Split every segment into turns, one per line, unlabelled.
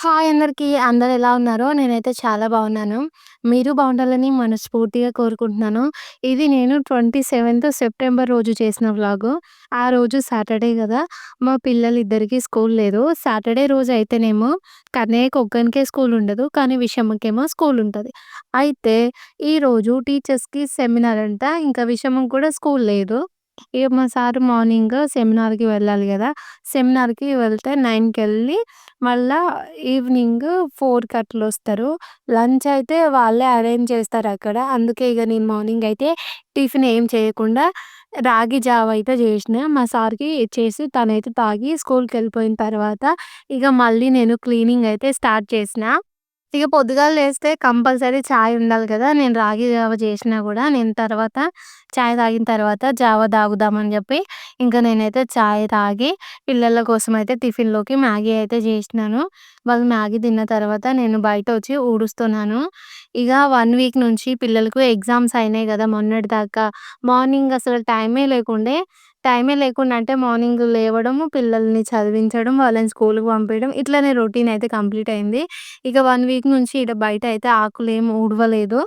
Hi అందరికి. అందరు ఎలా ఉన్నారో? నేనైతే చాలా బాగున్నాను. మీరు బాగుండాలని మనస్ఫూర్తిగా కోరుకుంటున్నాను. ఇది నేను 27థ్ సెప్టెంబర్ రోజు చేసిన వ్లాగు. ఆ రోజు సాటర్‌డే కదా మా పిల్లలిద్దరికీ స్కూల్ లేదు. సాటర్‌డే రోజు అయితేనేమో కన్నయ్యకి ఒక్కనికే స్కూల్ ఉండదు. కానీ విషమ్మకేమో స్కూల్ ఉంటుంది అయితే ఈరోజు టీచర్స్‌కి సెమినార్ అంట. ఇంకా విషమ్మకి కూడా స్కూల్ లేదు. ఇక మా సార్ మార్నింగ్ సెమినార్‌కి వెళ్ళాలి కదా సెమినార్‌కి వెళ్తే నైన్కి వెళ్ళి మళ్ళా ఈవినింగ్ 4కి అట్లొస్తారు. లంచ్ అయితే వాళ్ళే అరేంజ్ చేస్తారు అక్కడ అందుకే ఇక నేను మార్నింగ్ అయితే టిఫిన్ ఏం చేయకుండా రాగి జావ అయితే చేసిన మా సార్‌కి చేసి తనైతే తాగి స్కూల్కి వెళ్ళిపోయిన తర్వాత ఇక మళ్ళీ నేను క్లీనింగ్ అయితే స్టార్ట్ చేసినా. ఇక పొద్దుగాల లేస్తే కంపల్సరీ చాయ్ ఉండాలి కదా నేను రాగి జావ చేసినా కూడా నేను తర్వాత చాయ్ తాగిన తర్వాత జావ తాగుదామని చెప్పి ఇంకా నేనైతే చాయ్ తాగి పిల్లల కోసం అయితే టిఫిన్‌లోకి మ్యాగీ అయితే చేసినాను వాళ్ళు మ్యాగీ తిన్న తర్వాత నేను బయట వచ్చి ఊడుస్తున్నాను. ఇక వన్ వీక్ నుంచి పిల్లలకు ఎగ్జామ్స్ అయినాయి కదా మొన్నటి దాకా మార్నింగ్ అసలు టైమే లేకుండే. టైమే లేకుండా అంటే మార్నింగ్ లేవడము, పిల్లల్ని చదివించడం, వాళ్ళని స్కూలుకి పంపించడం ఇట్లనే రొటీన్ అయితే కంప్లీట్ అయింది. ఇక 1 వీక్ నుంచి ఈడ బయట అయితే ఆకులేం ఊడవలేదు.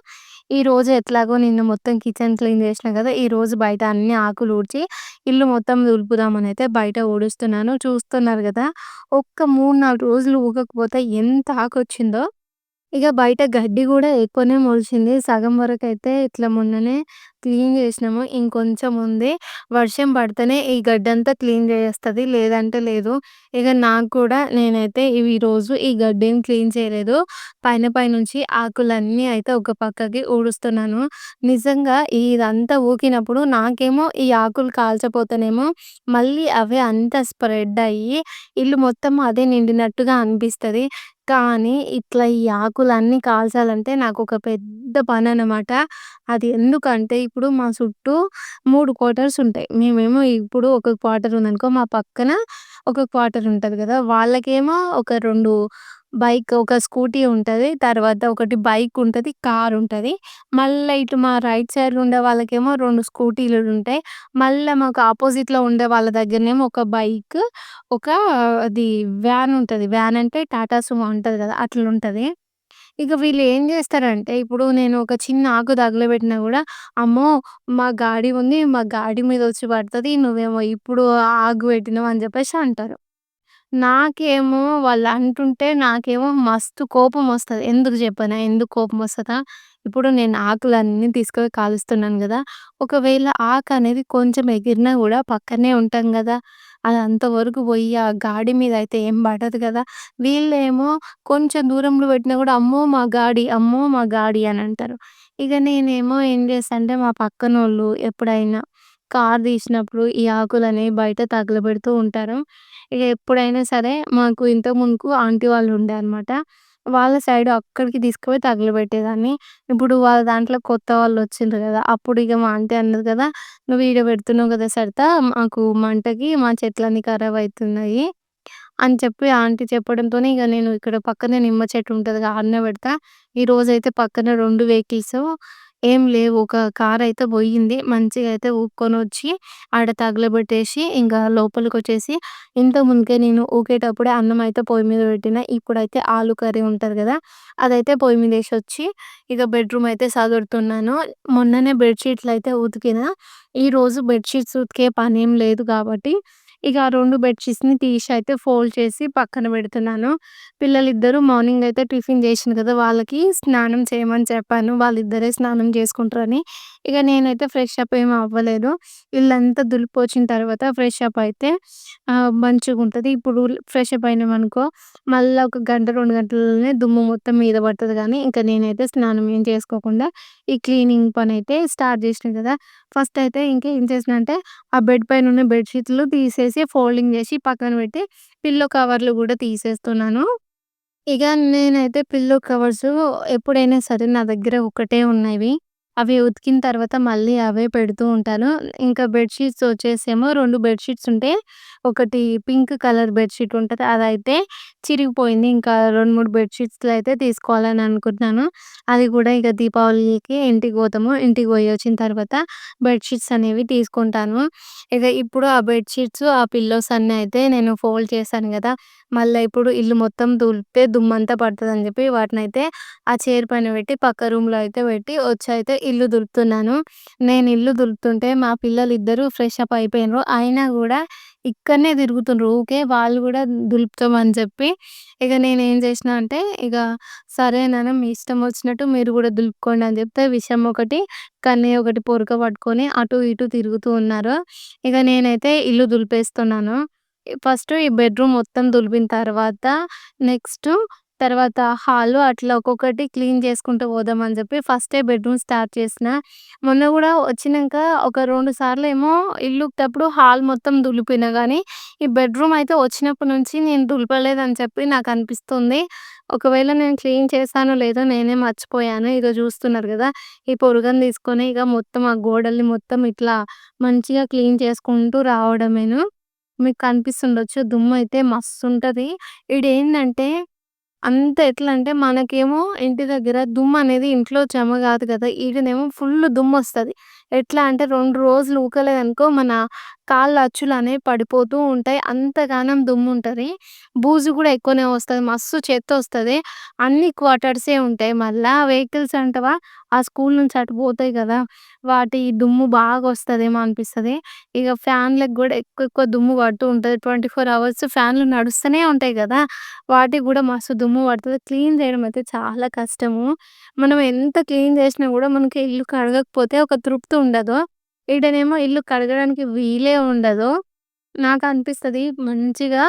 ఈరోజు ఎట్లాగో నిన్న మొత్తం కిచెన్ క్లీన్ జేషినా కదా! ఈరోజు బయట అన్ని ఆకులు ఊడ్చి ఇల్లు మొత్తం దులుపుదామనైతే బయట ఊడుస్తున్నాను. చూస్తున్నారు కదా ఒక్క 3, 4 రోజులు ఊగకపోతే ఎంత ఆకొచ్చిందో. ఇక బయట గడ్డి కూడా ఎక్కువనే మొలిచింది. సగం వరకైతే ఇట్లా మొన్ననే క్లీన్ చేసినాము ఇంకొంచెం ఉంది. వర్షం పడితేనే ఈ గడ్డంతా క్లీన్ చేస్తుంది లేదంటే లేదు. ఇక నాకు కూడా నేనైతే ఈరోజు ఈ గడ్డిని క్లీన్ చేయలేదు. పైన పైనుంచి ఆకులన్నీ అయితే ఒక పక్కకి ఊడుస్తున్నాను. నిజంగా ఇదంతా ఊకినప్పుడు నాకేమో ఈ ఆకులు కాల్చపోతేనేమో మళ్ళీ అవే అంతా స్ప్రెడ్ అయ్యి ఇల్లు మొత్తం అదే నిండినట్టుగా అనిపిస్తుంది కానీ ఇట్లా ఈ ఆకులన్నీ కాల్చాలంటే నాకు ఒక పెద్ద పెద్ద పని అనమాట అది ఎందుకంటే ఇప్పుడు మా చుట్టూ మూడు క్వార్టర్స్ ఉంటాయి. మేమేమో ఇప్పుడు ఒక క్వార్టర్ ఉందనుకో మా పక్కన ఒక క్వార్టర్ ఉంటుంది కదా! వాళ్ళకేమో ఒక రెండు బైక్ ఒక స్కూటీ ఉంటుంది. తర్వాత ఒకటి బైక్ ఉంటుంది కార్ ఉంటుంది. మళ్ళా ఇటు మా రైట్ సైడ్‌లో ఉండే వాళ్ళకేమో రెండు స్కూటీలు ఉంటాయి. మళ్ళీ మాకు ఆపోజిట్లో ఉండే వాళ్ళ దగ్గరనేమో ఒక బైక్, ఒక అది వ్యాన్ ఉంటుంది. వ్యాన్ అంటే టాటా సుమో ఉంటుంది కదా! అట్లా ఉంటుంది ఇక వీళ్ళు ఏం చేస్తారంటే ఇప్పుడు నేను ఒక చిన్న ఆకు తగలబెట్టినా గూడా అమ్మో! మా గాడి ఉంది. మా గాడి మీద వచ్చి పడతది. నువ్వేమో ఇప్పుడు ఆకు పెట్టినావు అని చెప్పేసి అంటారు. నాకేమో వాళ్ళు అంటుంటే నాకేమో మస్తు కోపం వస్తుంది ఎందుకు చెప్పనా? ఎందుకు వస్తుందా ఇప్పుడు నేను ఆకులన్నీ తీసుకొని కాలుస్తున్నాను కదా ఒకవేళ ఆకనేది కొంచెం ఎగిరినా గూడా పక్కనే ఉంటాం కదా అది అంతవరకు పోయి ఆ గాడి మీద అయితే ఏం పడదు కదా వీళ్ళేమో కొంచెం దూరంలో పెట్టినా కూడా అమ్మో! మా గాడి, అమ్మో! మా గాడి అని అంటారు. ఇక నేనేమో ఏం చేస్తా అంటే మా పక్కనోళ్ళు ఎప్పుడైనా కార్ తీసినప్పుడు ఈ ఆకులనేవి బయట తగలబెడుతూ ఉంటారు. ఇక ఎప్పుడైనా సరే మాకు ఇంతకు మునుపు ఆంటీ వాళ్ళు ఉండే అన్నమాట. వాళ్ళ సైడ్ అక్కడికి తీసుకుపోయి తగలబెట్టేదాన్ని. ఇప్పుడు వాళ్ళ దాంట్లో కొత్త వాళ్ళొచ్చిండ్రు కదా అప్పుడు ఇక మా ఆంటీ అన్నది కదా "నువ్వు ఈడ పెడుతున్నావు కదా సరిత మాకు మంటకి మా చెట్లన్నీ ఖరాబ్ అవుతున్నాయి అని చెప్పి ఆంటీ చెప్పడంతోనే ఇక నేను ఇక్కడ పక్కనే నిమ్మ చెట్టు ఉంటదిగా ఆడనే పెడతా. ఈరోజైతే పక్కన 2 వెహికల్స్ ఏం లేవు. ఒక కార్ అయితే పోయింది. మంచిగా అయితే ఊక్కొనొచ్చి ఆడ తగలబెట్టేసి ఇంక లోపలికొచ్చేసి ఇంతకు ముందుకే నేను ఊకేటప్పుడే అన్నం అయితే పొయ్యి మీద పెట్టిన ఇప్పుడైతే ఆలు కర్రీ ఉంటది కదా! అదైతే పొయ్యి మీదేసొచ్చి ఇక బెడ్‌రూమ్ అయితే సదురుతున్నాను. మొన్ననే బెడ్ షీట్‌లయితే ఉతికిన ఈరోజు బెడ్ షీట్స్ ఉతికే పనేం లేదు కాబట్టి ఇక ఆ రెండు బెడ్షీట్స్ని తీసి అయితే ఫోల్డ్ చేసి పక్కన పెడుతున్నాను. పిల్లలిద్దరూ మార్నింగ్ అయితే టిఫిన్ చేషినా కదా! వాళ్ళకి స్నానం చేయమని చెప్పాను. వాళ్ళిద్దరే స్నానం చేసుకుంటారని. ఇక నేనైతే ఫ్రెష్ అప్ ఏమి అవ్వలేదు. ఇల్లంతా దులిపొచ్చిన తర్వాత ఫ్రెష్ అప్ అయితే ఆహ్, మంచిగుంటది. ఇప్పుడు ఫ్రెష్ అప్ అయినామనుకో మళ్ళా ఒక గంట, 2 గంటలలోనే దుమ్ము మొత్తం మీద పడతది కానీ ఇంక నేనైతే స్నానం ఏం చేసుకోకుండా ఈ క్లీనింగ్ పనైతే స్టార్ట్ చేషినా కదా ఫస్ట్ అయితే ఇంక ఏం చేసినా అంటే ఆ బెడ్ పైనున్న బెడ్ షీట్‌లు తీసేసి ఫోల్డింగ్ చేసి పక్కన పెట్టి పిల్లో కవర్లు కూడా తీసేస్తున్నాను. ఇక నేనైతే పిల్లో కవర్సు ఎప్పుడైనా సరే నా దగ్గర ఒకటే ఉన్నవి. అవి ఉతికిన తర్వాత మళ్ళీ అవే పెడుతూ ఉంటాను. ఇంకా బెడ్షీట్స్ వచ్చేసేమో 2 బెడ్ షీట్స్ ఒకటి పింక్ కలర్ బెడ్షీట్ ఉంటుంది ఉంటది. అదైతే చిరిగిపోయింది. ఇంకా 2, 3 బెడ్షీట్స్లో అయితే తీసుకోవాలని అనుకుంటున్నాను. అది కూడా ఇక దీపావళికి ఇంటికి పోతాము. ఇంటికి పోయి వచ్చిన తర్వాత బెడ్షీట్స్ అనేవి తీసుకుంటాను. ఇక ఇప్పుడు ఆ బెడ్షీట్స్ ఆ పిల్లోస్ అన్నీ అయితే నేను ఫోల్డ్ చేశాను కదా! మళ్ళీ ఇప్పుడు ఇల్లు మొత్తం దులిపితే దుమ్మంతా పడతదని చెప్పి వాటినైతే ఆ చైర్ పైన పెట్టి పక్క రూమ్‌లో అయితే పెట్టి వచ్చైతే ఇల్లు దులుపుతున్నాను. నేను ఇల్లు దులుపుతుంటే మా పిల్లలు ఇద్దరు ఫ్రెష్ అప్ అయిపోయినారు అయినా కూడా ఇక్కడనే తిరుగుతుండ్రు ఊకే. వాళ్ళు కూడా దులుపుతామని చెప్పి ఇక నేను ఏం చేసినా అంటే ఇక సరే నాన్న మీ ఇష్టం వచ్చినట్టు మీరు కూడా దులుపుకోండి అని చెప్తే విషం ఒకటి, కన్నయ్య ఒకటి పొరక పట్టుకొని అటు ఇటు తిరుగుతూ ఉన్నారు. ఇక నేనైతే ఇల్లు దులిపేస్తున్నాను. ఫస్ట్ ఈ బెడ్‌రూమ్ మొత్తం దులిపిన తర్వాత నెక్స్ట్ తర్వాత హాలు అట్లా ఒక్కొక్కటి క్లీన్ చేసుకుంటూ పోదామని చెప్పి ఫస్టే బెడ్‌రూమ్ స్టార్ట్ చేసిన. మొన్న కూడా వచ్చినాక ఒక 2 సార్లేమో ఇల్లు ఊకేటప్పుడు హాల్ మొత్తం దులిపిన కానీ ఈ బెడ్‌రూమ్ అయితే వచ్చినప్పటి నుంచి నేను దులపలేదని చెప్పి నాకు అనిపిస్తుంది ఒకవేళ నేను క్లీన్ చేశానో లేదో నేనే మర్చిపోయాను. ఇక చూస్తున్నారు కదా ఈ పొరుగని తీసుకొని ఇక మొత్తం ఆ గోడల్ని మొత్తం ఇట్లా మంచిగా క్లీన్ చేసుకుంటూ రావడమేను. మీకు కనిపిస్తుండొచ్చు దుమ్మయితే మస్తుంటది. ఈడేందంటే అంత ఎట్లా అంటే మనకేమో ఇంటి దగ్గర దుమ్మనేది ఇంట్లో చెమ కాదు కదా ఈడనేమో ఫుల్లు దుమ్మొస్తది. ఎట్లా అంటే 2 రోజులు ఊకలేదనుకో మన కాళ్ళ అచ్చులనేవి పడిపోతూ ఉంటాయి. అంతగానం దుమ్ముంటది. బూజు గూడా ఎక్కువనే వస్తది. మస్తు చెత్తొస్తది. అన్ని క్వార్టర్సే ఉంటాయి. మళ్ళా వెహికల్స్ అంటవా ఆ స్కూల్ నుంచి అటు పోతాయి కదా వాటి దుమ్ము బాగా బాగొస్తదేమో అనిపిస్తది. ఇక ఫ్యాన్‌లకి గూడా ఎక్కువ ఎక్కువ దుమ్ము పడుతూ ఉంటది. 24 అవర్స్ ఫ్యాన్‌లు నడుస్తూనే ఉంటాయి కదా వాటికి గూడా మస్తు దుమ్ము పడుతుంది క్లీన్ చేయడం అయితే చాలా కష్టము. మనం ఎంత క్లీన్ చేసినా గూడా మనకి ఇల్లు కడగకపోతే ఒక తృప్తి ఉండదు. ఈడనేమో ఇల్లు కడగడానికి వీలే ఉండదు. నాకు అనిపిస్తుంది మంచిగా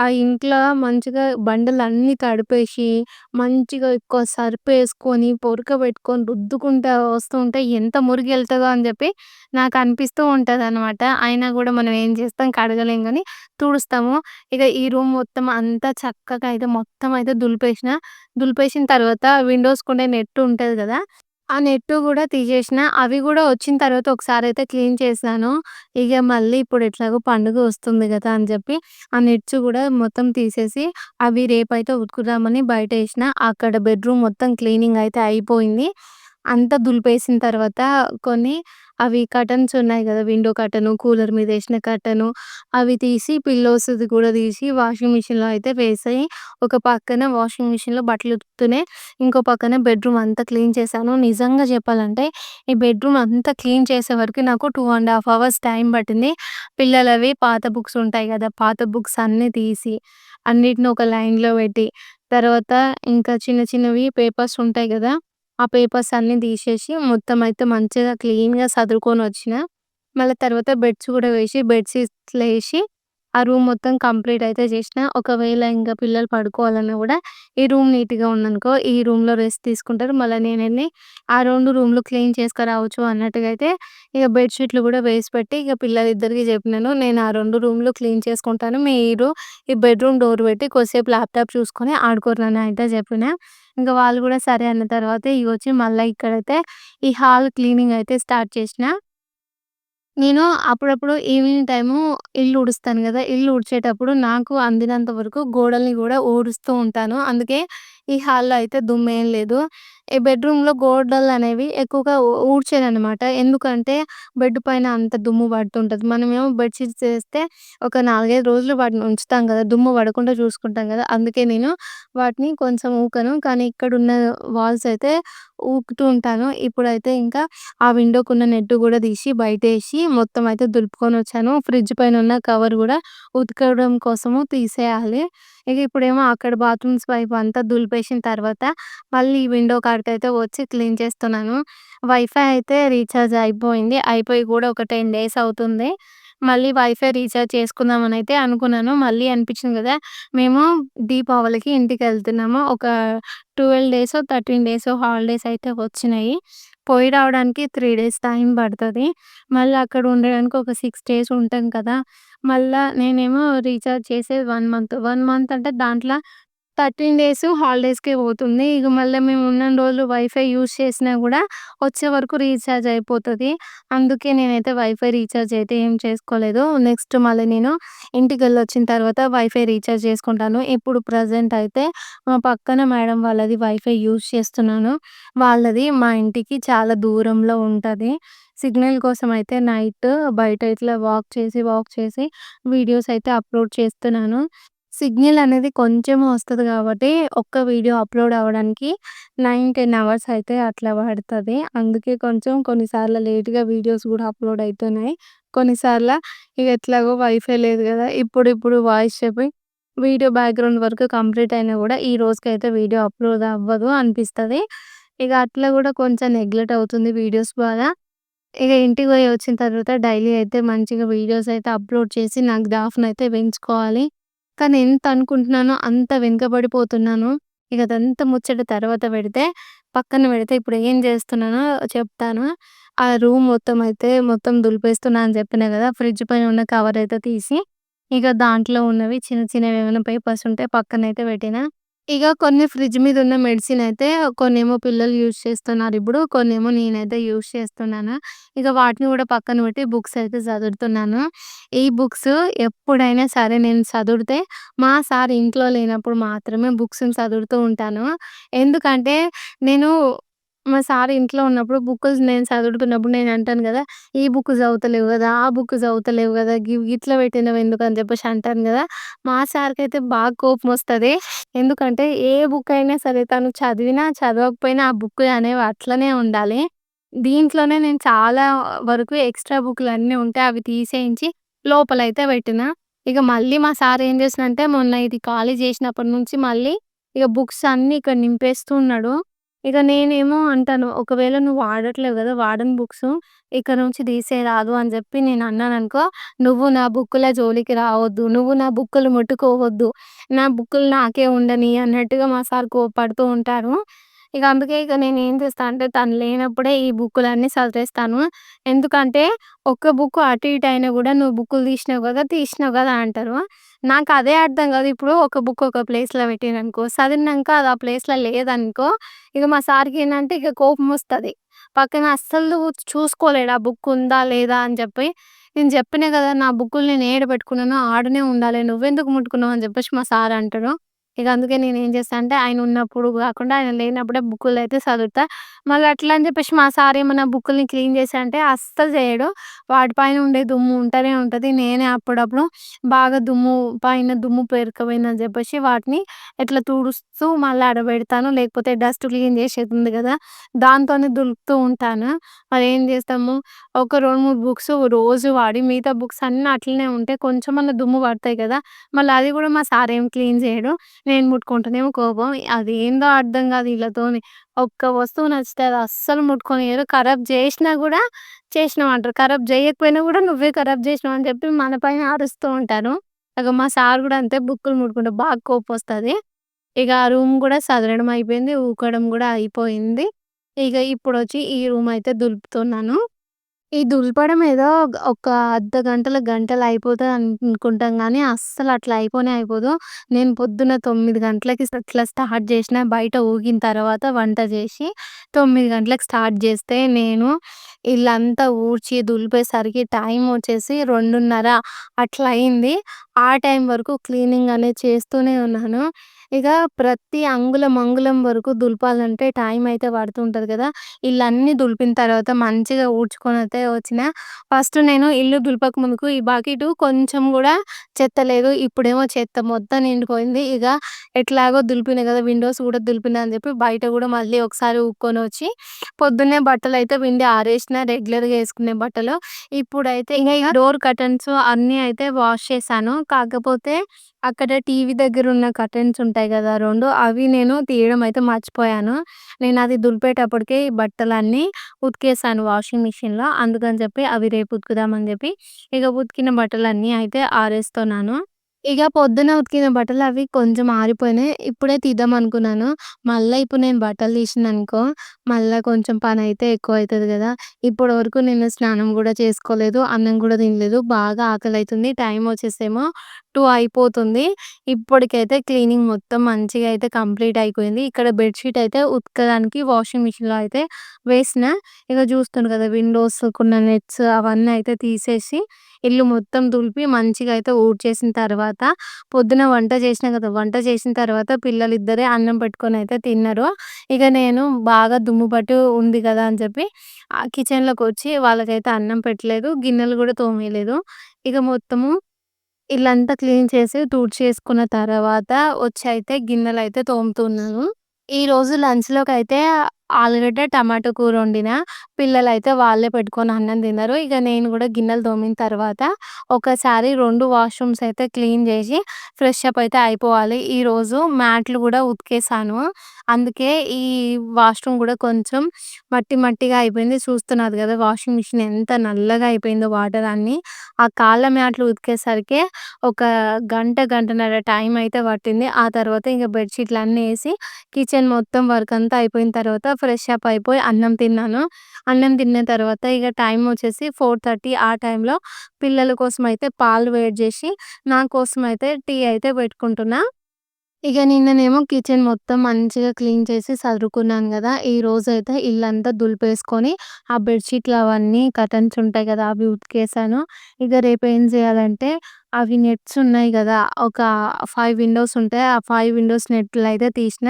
ఆ ఇంట్లో మంచిగా బండలన్నీ తడిపేసి, మంచిగా ఎక్కువ సర్పేసుకొని, పొరక పెట్టుకొని వస్తూ వస్తుంటే ఎంత మురికెళ్తదో అని చెప్పి నాకు అనిపిస్తూ ఉంటదనమాట. అయినా కూడా మనం ఏం చేస్తాం కడగలేం కానీ తుడుస్తాము. ఇక ఈ రూమ్ మొత్తం అంతా చక్కగా అయితే మొత్తం అయితే దులిపేసిన. దులిపేసిన తర్వాత విండోస్‌కుండే నెట్ ఉంటది కదా ఆ నెట్టు గూడా తీసేసిన. అవి గూడా వచ్చిన తర్వాత ఒకసారయితే క్లీన్ చేశాను. ఇగ మళ్ళీ ఇప్పుడు ఎట్లాగో పండుగ వస్తుంది గదా! అని జెప్పి ఆ నెట్స్ గూడా మొత్తం తీసేసి అవి రేపైతే ఉతుకుదామని బయటేసిన. అక్కడ బెడ్‌రూమ్ మొత్తం క్లీనింగ్ అయితే అయిపోయింది. అంతా దులిపేసిన తర్వాత కొన్ని అవి కర్టన్స్ ఉన్నాయి కదా విండో కర్టను, కూలర్ మీదేసిన కర్టను అవి తీసి పిల్లోస్‌ది కూడా తీసి వాషింగ్ మిషన్‌లో అయితే వేసాయి ఒక పక్కన వాషింగ్ మిషన్‌లో బట్టలు ఉతుకుతూనే ఇంకో పక్కన బెడ్‌రూమ్ అంతా క్లీన్ చేశాను. నిజంగా చెప్పాలంటే ఈ బెడ్‌రూమ్ అంతా క్లీన్ చేసే వరకు నాకు two and half hours time పట్టింది. పిల్లలవి పాత బుక్స్ ఉంటాయి కదా పాత బుక్స్ అన్నీ తీసి, అన్నిటిని ఒక లైన్‌లో పెట్టి, తర్వాత ఇంకా చిన్న చిన్నవి పేపర్స్ ఉంటాయి కదా ఆ పేపర్స్ అన్నీ తీసేసి మొత్తం అయితే మంచిగా క్లీన్‌గా సదురుకొనొచ్చిన. మళ్ళీ తర్వాత బెడ్స్ కూడా వేసి బెడ్ వేసి ఆ రూమ్ మొత్తం కంప్లీట్ అయితే చేసిన. ఒకవేళ ఇంకా పిల్లలు పడుకోవాలన్నా కూడా ఈ రూమ్ నీట్‌గా ఉందనుకో, ఈ రూమ్‌లో రెస్ట్ తీసుకుంటారు. మళ్ళీ నేనెళ్ళి ఆ రెండు రూమ్‌లు క్లీన్ చేసుకురావచ్చు అన్నట్టుగా అయితే ఇక బెడ్షీట్లు కూడా వేసి పెట్టి ఇక పిల్లలిద్దరికీ చెప్పినాను. నేను ఆ రెండు రూమ్‌లు క్లీన్ చేసుకుంటాను. మీరు ఈ బెడ్‌రూమ్ డోర్ పెట్టి కొద్దిసేపు ల్యాప్‌టాప్ చూసుకొని ఆడుకోర్రి అయితే చెప్పిన. ఇంక వాళ్ళు గూడా సరే అన్న తర్వాత ఇగొచ్చి మళ్ళా ఇక్కడైతే ఈ హాల్ క్లీనింగ్ అయితే స్టార్ట్ చేసిన. నేను అప్పుడప్పుడు ఈవినింగ్ టైము ఇల్లు ఊడుస్తాను గదా! ఇల్లు ఊడ్చేటప్పుడు నాకు అందినంత వరకు గోడల్ని గూడా ఊడుస్తూ ఉంటాను. అందుకే ఈ హాల్‌లో అయితే దుమ్మేం లేదు. ఈ బెడ్‌రూమ్‌లో గోడలనేవి ఎక్కువగా ఊ ఎందుకంటే బెడ్ పైన అంత దుమ్ము పడుతుంటది. మనమేమో బెడ్ షీట్స్ ఏస్తే ఒక 4, 5 రోజులు వాటిని ఉంచుతాం కదా దుమ్ము పడకుండా చూసుకుంటాం కదా అందుకే నేను వాటిని కొంచెం ఊకను. కానీ ఇక్కడున్న వాల్స్ అయితే ఊకుతూ ఉంటాను. ఇప్పుడైతే ఇంకా ఆ విండోకున్న నెట్ కూడా తీసి బయటేసి మొత్తం అయితే దులుపుకొనొచ్చాను. ఫ్రిడ్జ్ పైన ఉన్న కవర్ కూడా ఉతకడం కోసము తీసేయాలి. ఇక ఇప్పుడేమో అక్కడ బాత్రూమ్స్ వైపు అంతా దులిపేసిన తర్వాత మళ్ళీ విండో అయితే వచ్చి క్లీన్ చేస్తున్నాను. వైఫై అయితే రీఛార్జ్ అయిపోయింది. అయిపోయి కూడా ఒక 10 డేస్ అవుతుంది. మళ్ళీ వైఫై రీఛార్జ్ చేసుకుందామని అయితే అనుకున్నాను. మళ్ళీ అనిపించింది కదా మేము దీపావళికి ఇంటికి వెళ్తున్నాము ఒక twelve days thirteen days holidays అయితే వచ్చినాయి. పోయి రావడానికి త్రీ డేస్ టైం పడుతుంది మళ్ళీ అక్కడ ఉండడానికి ఒక సిక్స్ డేస్ ఉంటాం కదా! మళ్ళీ నేనేమో రీఛార్జ్ చేసేది వన్ మంత్. వన్ మంత్ అంటే దాంట్లో 13 డేస్ హాలిడేస్‌కే పోతుంది. ఇగ మళ్ళీ మేము ఉన్న రోజులు వైఫై యూజ్ చేసినా కూడా వచ్చే వరకు రీఛార్జ్ అయిపోతుంది అందుకే నేనైతే వైఫై రీఛార్జ్ అయితే ఏం చేసుకోలేదు. నెక్స్ట్ మళ్ళీ నేను ఇంటికి వెళ్ళి వచ్చిన తర్వాత వైఫై రీఛార్జ్ చేసుకుంటాను. ఇప్పుడు ప్రజెంట్ అయితే మా పక్కన మేడం వాళ్ళది వైఫై యూజ్ చేస్తున్నాను. వాళ్ళది మా ఇంటికి చాలా దూరంలో ఉంటుంది సిగ్నల్ కోసం అయితే నైట్ బయట ఇట్లా వాక్ చేసి, వాక్ చేసి వీడియోస్ అయితే అప్‌లోడ్ చేస్తున్నాను. సిగ్నల్ అనేది కొంచెం వస్తది కాబట్టి ఒక్క వీడియో అప్‌లోడ్ అవ్వడానికి 9, 10 అవర్స్ అయితే అట్లా పడతది. అందుకే కొంచెం కొన్నిసార్లు లేట్‌గా వీడియోస్ గూడా అప్‌లోడ్ అయితున్నాయి. కొన్నిసార్లు ఇగ ఎట్లాగో వైఫై లేదు గదా! ఇప్పుడిప్పుడు వాయిస్ చెప్పి వీడియో బ్యాక్‌గ్రౌండ్ వర్క్ కంప్లీట్ అయినా గూడా ఈ రోజుకైతే వీడియో అప్‌లోడ్ అవ్వదు అనిపిస్తది. ఇగ అట్లా గూడా కొంచెం నెగ్లెక్ట్ అవుతుంది వీడియోస్ బాగా. ఇగ ఇంటికి పోయి వచ్చిన తర్వాత డైలీ అయితే మంచిగా వీడియోస్ అయితే అప్‌లోడ్ చేసి నాకు గ్రాఫ్ని అయితే పెంచుకోవాలి. కానీ ఎంత అనుకుంటున్నానో అంత వెనుకబడిపోతున్నాను. ఇక అదంతా ముచ్చట తర్వాత పెడితే, పక్కన పెడితే ఇప్పుడు ఏం చేస్తున్నానో చెప్తాను. ఆ రూమ్ మొత్తం అయితే మొత్తం దులిపేస్తున్నా అని చెప్పినా కదా ఫ్రిడ్జ్ పైన ఉన్న కవర్ అయితే తీసి, ఇక దాంట్లో ఉన్నవి చిన్న చిన్నవి ఏమైనా పేపర్స్ ఉంటే పక్కనైతే పెట్టినా. ఇక కొన్ని ఫ్రిడ్జ్ మీద ఉన్న మెడిసిన్ అయితే కొన్నేమో పిల్లలు యూజ్ చేస్తున్నారిప్పుడు. కొన్నేమో నేనైతే యూజ్ చేస్తున్నాను. ఇక వాటిని గూడా పక్కన పెట్టి బుక్స్ అయితే చదువుతున్నాను. ఈ బుక్స్ ఎప్పుడైనా సరే నేను చదివితే మా సార్ ఇంట్లో లేనప్పుడు మాత్రమే బుక్స్‌ని చదువుతూ ఉంటాను. ఎందుకంటే నేను మా సార్ ఇంట్లో ఉన్నప్పుడు బుక్కులు నేను చదువుతున్నప్పుడు నేను అంటాను కదా "ఈ బుక్ చదువుతలేవు కదా ఆ బుక్ చదువుతలేవు కదా గివి గిట్ల పెట్టినవు ఎందుకు" అని చెప్పేసి అంటాను కదా మా సార్‌కైతే బాగా కోపం వస్తుంది ఎందుకంటే ఏ బుక్ అయినా సరే తను చదివినా, చదవకపోయినా ఆ బుక్ అనేవి అట్లనే ఉండాలి. దీంట్లోనే నేను చాలా వరకు ఎక్స్‌ట్రా బుక్‌లన్నీ ఉంటే అవి తీసేయించి లోపలైతే పెట్టినా. ఇక మళ్ళీ మా సార్ ఏం చేసిండంటే మొన్న ఇది ఖాళీ చేసినప్పటి నుంచి మళ్ళీ ఇక బుక్స్ అన్నీ ఇక్కడ నింపేస్తూ ఉన్నాడు. ఇక నేనేమో అంటాను, "ఒకవేళ నువ్వు వాడట్లేవు గదా! వాడని బుక్స్ ఇక్కడ నుంచి తీసేయరాదు" అని చెప్పి నేను అన్నాననుకో, "నువ్వు నా బుక్కుల జోలికి రావద్దు. నువ్వు నా బుక్కులు ముట్టుకోవద్దు. నా బుక్కులు నాకే ఉండని" అన్నట్టుగా మా సార్ కోప్పడుతూ ఉంటారు. ఇక అందుకే ఇగ నేనేం చేస్తా అంటే తను లేనప్పుడే ఈ బుక్కులన్నీ చదివేస్తాను ఎందుకంటే ఒక్క బుక్ అటు ఇటు అయినా కూడా "నువ్వు బుక్కులు తీసినావు గదా! తీసినావు గదా!" అంటారు. నాకదే అర్థం కాదు. ఇప్పుడు ఒక బుక్ ఒక ప్లేస్‌లో పెట్టిరనుకో, సదిరినంక అది ఆ ప్లేస్‌లో లేదనుకో, ఇక మా సార్‌కి ఇక కోపం కోపమొస్తది. పక్కన అస్సలు చూసుకోలేడు ఆ బుక్ ఉందా? లేదా? అని చెప్పి. నేను చెప్పినా కదా నా బుక్కులు నేను ఏడ పెట్టుకున్నానో ఆడనే ఉండాలి. నువ్వెందుకు ముట్టుకున్నావు? అని చెప్పేసి మా సార్ అంటాడు. ఇక అందుకే ఏం చేస్తా అంటే ఆయన ఉన్నప్పుడు కాకుండా ఆయన లేనప్పుడే బుక్కులు అయితే చదువుతా మళ్ళీ అట్లా అని చెప్పేసి మా సార్ ఏమన్నా బుక్కుల్ని క్లీన్ చేసా అంటే అస్సలు చేయడు. వాటి పైన ఉండే దుమ్ము ఉంటనే ఉంటుంది నేనే అప్పుడప్పుడు బాగా దుమ్ము పైన దుమ్ము పేరుకపోయిందని చెప్పేసి వాటిని ఎట్లా తుడుస్తూ మళ్ళీ ఆడ లేకపోతే డస్ట్ క్లీన్ చేసేది ఉంది దాంతోనే దులుపుతూ ఉంటాను. మరేం చేస్తాము, ఒక 2, 3 బుక్స్ రోజు వాడి మిగతా బుక్స్ అన్నీ అట్లనే ఉంటే కొంచెం అన్న దుమ్ము పడతాయి కదా మళ్ళీ అది కూడా మా సార్ ఏం క్లీన్ చేయడు. నేను ముట్టుకుంటేనేమో కోపం. అదేందో అర్థం కాదు ఈళ్ళతోని. ఒక్క వస్తువు నచ్చితే అది అస్సలు ముట్టుకోనియ్యరు. ఖరాబ్ చేసినా గూడా చేసినావు అంటారు. ఖరాబ్ చేయకపోయినా గూడా నువ్వే ఖరాబ్ చేసినావు అని చెప్పి మన పైన అరుస్తూ ఉంటారు. ఇక మా సార్ గూడా అంతే బుక్కులు ముట్టుకుంటే బాగా కోపమొస్తది. ఇక ఆ రూమ్ గూడా సదరడం అయిపోయింది. ఊకడం గూడా అయిపోయింది. ఇగ ఇప్పుడొచ్చి ఈ రూమ్ అయితే దులుపుతున్నాను. ఈ దులపడం ఏదో ఒక అర్ధ గంటలో, గంటలో అయిపోతది అనుకుంటాం గానీ, అస్సలు అట్లా అయిపోనే అయిపోదు. నేను పొద్దున్న 9 గంటలకి అట్లా స్టార్ట్ చేసినా, బయట ఊగిన తర్వాత వంట చేసి, 9 గంటలకు స్టార్ట్ చేస్తే, నేను ఇల్లంతా ఊడ్చి, దులిపేసరికి టైం వచ్చేసి 2:30 అట్లా అయింది. ఆ టైం వరకు క్లీనింగ్ అనేది చేస్తూనే ఉన్నాను. ఇక ప్రతి అంగుళం, అంగుళం వరకు దులపాలంటే టైం అయితే పడుతుంటది కదా ఇల్లన్నీ దులిపిన తర్వాత మంచిగా ఊడ్చుకొని అయితే వచ్చిన. ఫస్ట్ నేను ఇల్లు దులపక ముందుకు ఈ బకెట్ కొంచెం కూడా చెత్త లేదు. ఇప్పుడేమో చెత్త మొత్తం నిండిపోయింది. ఇక ఎట్లాగో దులిపిన కదా విండోస్ కూడా దులిపిన అని చెప్పి బయట కూడా మళ్ళీ ఒకసారి ఊక్కొనొచ్చి, పొద్దున్నే బట్టలు అయితే విండి ఆరేసిన రెగ్యులర్‌గా వేసుకునే బట్టలు. ఇప్పుడైతే ఇంకా డోర్ కర్టెన్స్ అన్నీ అయితే వాష్ చేశాను. కాకపోతే అక్కడ టీవీ దగ్గర ఉన్న కర్టెన్స్ ఉంటాయి కదా రెండు అవి నేను తీయడం అయితే మర్చిపోయాను. నేనది దులిపేటప్పటికే ఈ బట్టలన్నీ ఉతికేసాను వాషింగ్ మిషన్‌లో. అందుకని చెప్పి అవి రేపు ఉతుకుదామని చెప్పి ఇక ఉతికిన బట్టలన్నీ అయితే ఆరేస్తున్నాను. ఇక పొద్దున ఉతికిన బట్టలు అవి కొంచెం ఆరిపోయినాయి. ఇప్పుడే తీద్దాం అనుకున్నాను మళ్ళా ఇప్పుడు నేను బట్టలు తీసిననుకో, మళ్ళా కొంచెం పనైతే ఎక్కువైతది కదా ఇప్పటి వరకు నేను స్నానం కూడా చేసుకోలేదు. అన్నం కూడా తినలేదు. బాగా ఆకలైతుంది. టైం వచ్చేసేమో 2 అయిపోతుంది. ఇప్పటికైతే క్లీనింగ్ మొత్తం మంచిగా అయితే కంప్లీట్ అయిపోయింది. ఇక్కడ బెడ్ షీట్ అయితే ఉతకడానికి వాషింగ్ మిషన్‌లో అయితే వేసిన. ఇక చూస్తుండ్రు కదా! విండోస్‌కున్న నెట్స్ అవన్నీ అయితే తీసేసి, ఇల్లు మొత్తం దులిపి మంచిగా అయితే ఊడ్చేసిన తర్వాత, తర్వాత పొద్దున వంట చేసినా కదా! వంట చేసిన తర్వాత పిల్లలిద్దరే అన్నం పెట్టుకొని అయితే తిన్నారు. ఇక నేను బాగా దుమ్ము పట్టి ఉంది కదా! అని చెప్పి కిచెన్లోకి వచ్చి వాళ్ళకైతే అన్నం పెట్టలేదు. గిన్నెలు కూడా తోమేయలేదు. ఇక మొత్తము ఇల్లంతా క్లీన్ చేసి తుడిచేసుకున్న తర్వాత వచ్చి అయితే గిన్నెలు అయితే తోముతున్నాను. ఈరోజు లంచ్లోకి అయితే ఆలుగడ్డ, టమాటో కూర వండిన. పిల్లలైతే వాళ్ళే పెట్టుకొని అన్నం తిన్నారు. ఇక నేను కూడా గిన్నెలు తోమిన తర్వాత ఒకసారి రెండు వాష్‌రూమ్స్ అయితే క్లీన్ చేసి ఫ్రెష్ అప్ అయితే అయిపోవాలి. ఈరోజు మ్యాట్లు కూడా ఉతికేసాను. అందుకే ఈ వాష్‌రూమ్ కూడా కొంచెం మట్టి మట్టిగా అయిపోయింది. చూస్తున్నారు కదా వాషింగ్ మిషన్ ఎంత నల్లగా అయిపోయిందో వాటర్ అన్ని ఆ కాళ్ళ మ్యాట్లు ఉతికేసరికే ఒక గంట, గంటన్నర టైం అయితే పట్టింది. ఆ తర్వాత ఇంక బెడ్షీట్లు అన్నీ వేసి కిచెన్ మొత్తం వర్క్ అంతా అయిపోయిన తర్వాత ఫ్రెష్ అప్ అయిపోయి అన్నం తిన్నాను. అన్నం తిన్న తర్వాత ఇక టైం వచ్చేసి 4:30 ఆ టైంలో పిల్లల కోసం అయితే పాలు వేడి చేసి, నా కోసం అయితే టీ అయితే పెట్టుకుంటున్నా. ఇక నిన్ననేమో కిచెన్ మొత్తం మంచిగా క్లీన్ చేసి సదురుకున్నాను రోజు అయితే ఇల్లంతా దులిపేసుకొని, ఆ బెడ్షీట్లు అవన్నీ కర్టెన్స్ ఉంటాయి కదా అవి ఉతికేసాను. ఇక రేపు ఏం చేయాలంటే, అవి నెట్స్ ఉన్నాయి కదా ఒక ఫైవ్ విండోస్ ఉంటాయి. ఆ ఫైవ్ విండోస్ నెట్‌లయితే తీసిన.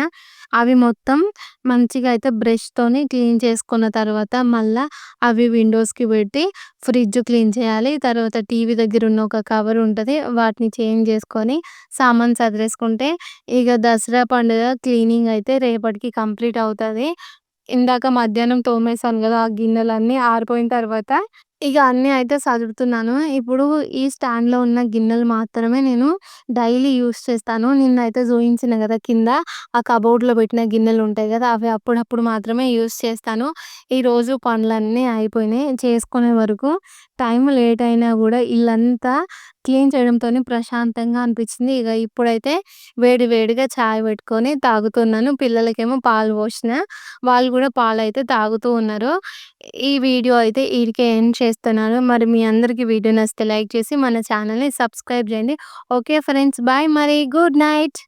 అవి మొత్తం మంచిగా అయితే బ్రష్‌తోని క్లీన్ చేసుకున్న తర్వాత, మళ్ళా అవి విండోస్‌కి పెట్టి ఫ్రిడ్జ్ క్లీన్ చేయాలి. తర్వాత టీవీ దగ్గర ఉన్న ఒక కవర్ ఉంటుంది వాటిని చేంజ్ చేసుకొని, సామాను సదిరేసుకుంటే ఇక దసరా పండుగ క్లీనింగ్ అయితే రేపటికి కంప్లీట్ అవుతుంది ఇందాక మధ్యాహ్నం తోమేసాను కదా ఆ గిన్నెలన్నీ ఆరిపోయిన తర్వాత, ఇక అన్నీ అయితే సదురుతున్నాను. ఇప్పుడు ఈ స్టాండ్‌లో ఉన్న గిన్నెలు మాత్రమే నేను డైలీ యూజ్ చేస్తాను. నిన్నైతే చూయించిన కదా కింద ఆ కబోర్డ్‌లో పెట్టిన గిన్నెలు ఉంటాయి కదా అవి అప్పుడప్పుడు మాత్రమే యూజ్ చేస్తాను. ఈరోజు పనులన్నీ అయిపోయినాయి. చేసుకునే వరకు టైం లేట్ అయినా కూడా ఇల్లంతా క్లీన్ చేయడంతోనే ప్రశాంతంగా అనిపించింది. ఇక ఇప్పుడైతే వేడి వేడిగా చాయ్ పెట్టుకొని తాగుతున్నాను. పిల్లలకేమో పాలు పోసిన. వాళ్ళు గూడా పాలైతే తాగుతూ ఉన్నారు. ఈ వీడియో అయితే ఈడికే ఎండ్ చేస్తున్నాను. మరి మీ అందరికి వీడియో నచ్చితే లైక్ చేసి మన ఛానల్ని సబ్స్క్రైబ్ చేయండి. ఓకే ఫ్రెండ్స్ బాయ్ మరి. Good night.